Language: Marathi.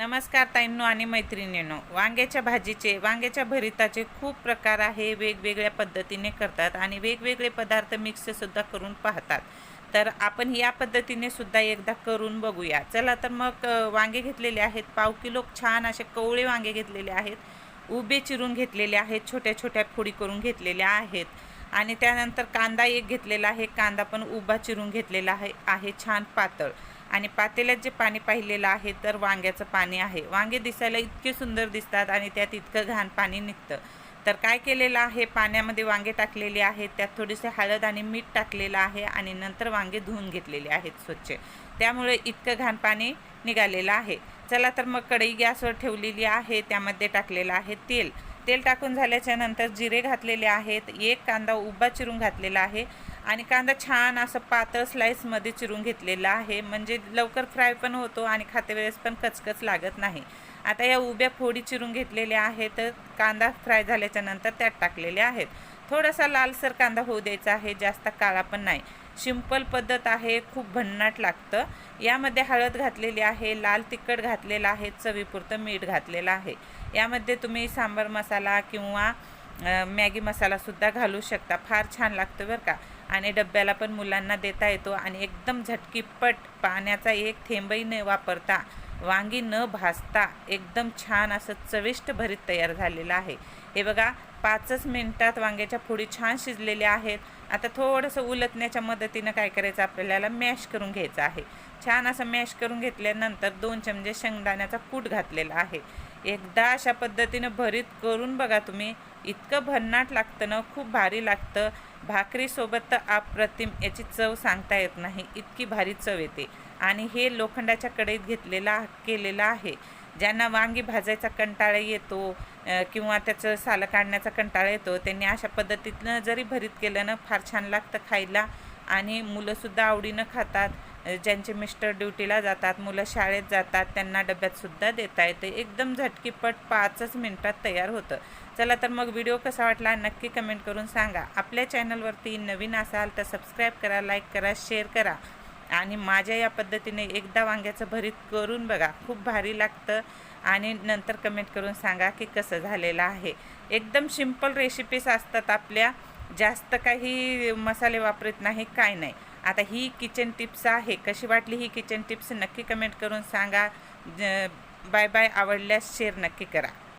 नमस्कार ताईंनो आणि मैत्रिणींनो. वांग्याच्या भाजीचे वांग्याच्या भरिताचे खूप प्रकार आहे वेगवेगळ्या पद्धतीने करतात आणि वेगवेगळे पदार्थ मिक्ससुद्धा करून पाहतात. तर आपण या पद्धतीने सुद्धा एकदा करून बघूया. चला तर मग वांगे घेतलेले आहेत. पाव किलो छान असे कवळे वांगे घेतलेले आहेत. उभे चिरून घेतलेले आहेत. छोट्या छोट्या फोडी करून घेतलेल्या आहेत. आणि त्यानंतर कांदा एक घेतलेला आहे. कांदा पण उभा चिरून घेतलेला आहे. आहे छान पातळ. आणि पातेल्यात जे पाणी पाहिलेलं आहे तर वांग्याचं पाणी आहे. वांगे दिसायला इतके सुंदर दिसतात आणि त्यात इतकं घाण पाणी निघतं. तर काय केलेलं आहे? पाण्यामध्ये वांगे टाकलेले आहेत त्यात थोडेसे हळद आणि मीठ टाकलेलं आहे आणि नंतर वांगे धुवून घेतलेले आहेत स्वच्छ. त्यामुळे इतकं घाण पाणी निघालेलं आहे. चला तर मग कढई गॅसवर ठेवलेली आहे त्यामध्ये टाकलेलं आहे तेल. तेल टाकून झाल्याच्यानंतर जिरे घातलेले आहेत. एक कांदा उभा चिरून घातलेला आहे. आणि कांदा छान असं पातळ स्लाईसमध्ये चिरून घेतलेला आहे. म्हणजे लवकर फ्राय पण होतो आणि खाते वेळेस पण कचकच लागत नाही. आता या उभ्या फोडी चिरून घेतलेल्या आहेत. कांदा फ्राय झाल्याच्यानंतर त्यात टाकलेले आहेत. थोडासा लालसर कांदा होऊ द्यायचा आहे जास्त काळा पण नाही. सिंपल पद्धत आहे खूप भन्नाट लागतं. यामध्ये हळद घातलेली आहे लाल तिखट घातलेलं आहे चवीपुरतं मीठ घातलेलं आहे. यामध्ये तुम्ही सांबार मसाला किंवा मॅगी मसालासुद्धा घालू शकता. फार छान लागतं बरं का. आणि डब्याला पण मुलांना देता येतो आणि एकदम झटकीपट पाण्याचा एक थेंबही न वापरता वांगी न भाजता एकदम छान असं चविष्ट भरीत तयार झालेलं आहे. हे बघा पाचच मिनटात वांग्याच्या फोडी छान शिजलेल्या आहेत. आता थोडंसं उलटण्याच्या मदतीनं काय करायचं? आपल्याला मॅश करून घ्यायचं आहे. छान असं मॅश करून घेतल्यानंतर दोन चमचे शेंगदाण्याचा कूट घातलेला आहे. एकदा अशा पद्धतीनं भरीत करून बघा तुम्ही. इतकं भन्नाट लागतं ना खूप भारी लागतं. भाकरीसोबत तर अप्रतिम याची चव सांगता येत नाही. इतकी भारी चव येते. आणि हे लोखंडाच्या कढईत घेतलेला केलेलं आहे. ज्यांना वांगी भाजायचा कंटाळा येतो किंवा त्याचं सालं काढण्याचा कंटाळा येतो त्यांनी अशा पद्धतीनं जरी भरीत केलं ना फार छान लागतं खायला. आणि मुलंसुद्धा आवडीनं खातात. ज्यांचे मिस्टर ड्युटीला जातात मुलं शाळेत जातात त्यांना डब्यातसुद्धा देता येते. एकदम झटकीपट पाचच मिनटात तयार होतं. चला तर मग व्हिडिओ कसा वाटला नक्की कमेंट करून सांगा. आपल्या चॅनलवरती नवीन असाल तर सबस्क्राईब करा लाईक करा शेअर करा. आणि माझ्या या पद्धतीने एकदा वांग्याचं भरीत करून बघा खूप भारी लागतं. आणि नंतर कमेंट करून सांगा की कसं झालेलं आहे. एकदम सिंपल रेसिपीज असतात आपल्या. जास्त काही मसाले वापरत नाही काय नाही. आता ही किचन टिप्स आहे. कशी वाटली ही किचन टिप्स नक्की कमेंट करून सांगा. ज- बाय बाय आवडल्यास शेअर नक्की करा.